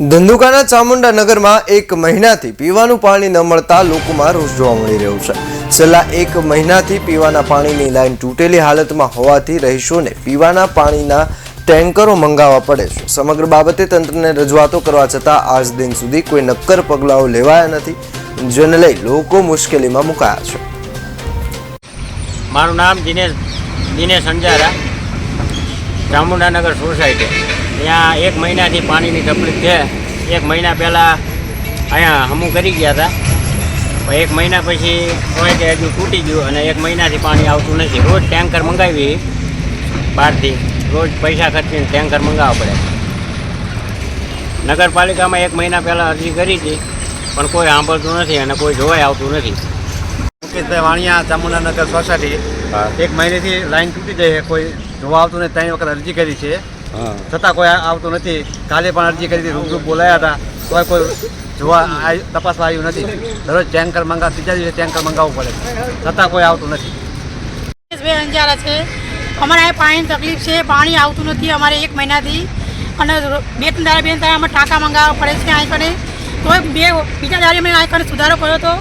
ધંધુકાના ચામુંડા નગરમાં એક મહિનાથી પીવાનું પાણી ન મળતા લોકોમાં રોષ જોવા મળી રહ્યો છે. છેલ્લા એક મહિનાથી પીવાના પાણીની લાઈન તૂટેલી હાલતમાં હોવાથી રહીશોને પીવાના પાણીના ટેન્કરો મંગાવવા પડે છે. સમગ્ર બાબતે તંત્રને રજૂઆતો કરવા છતાં આજ દિન સુધી કોઈ નક્કર પગલાઓ લેવાયા નથી. જેને લઈ લોકો મુશ્કેલીમાં મુકાયા છે. મારું નામ દિનેશ દિનેશ અંજારા, ચામુંડાનગર સોસાયટી. ત્યાં એક મહિનાથી પાણીની તકલીફ છે. એક મહિના પહેલાં અહીંયા હમું કરી ગયા હતા. પણ એક મહિના પછી હોય કે હજુ તૂટી ગયું અને એક મહિનાથી પાણી આવતું નથી. રોજ ટેન્કર મંગાવી બહારથી. રોજ પૈસા ખર્ચીને ટેન્કર મંગાવવા પડે. નગરપાલિકામાં એક મહિના પહેલાં અરજી કરી હતી પણ કોઈ સાંભળતું નથી અને કોઈ જોવાય આવતું નથી. મુકેશભાઈ વાણિયા ચામુંડાનગર સોસાયટી. એક મહિનેથી લાઈન તૂટી જાય કોઈ જોવા આવતું નથી. ત્રણ વખત અરજી કરી છે. છતાં કોઈ આવતું નથી. કાલે પણ અરજી કરી હતી રૂબરૂ બોલાયા હતા. તોય કોઈ જોવા તપાસવા આવ્યું નથી. દરરોજ ટેન્કર મંગાવ ત્રીજા દિવસે ટેન્કર મંગાવવું પડે. છતાં કોઈ આવતું નથી. અંજારા છે. અમારે આ પાણીની તકલીફ છે. પાણી આવતું નથી અમારે એક મહિનાથી. અને બે ત્રણ દાડા બે ત્રણ દાડા અમે ટાંકા મંગાવવા પડે છે અહીં કને તોય બે બીજા દાડે મેં અહીં કને સુધારો કર્યો હતો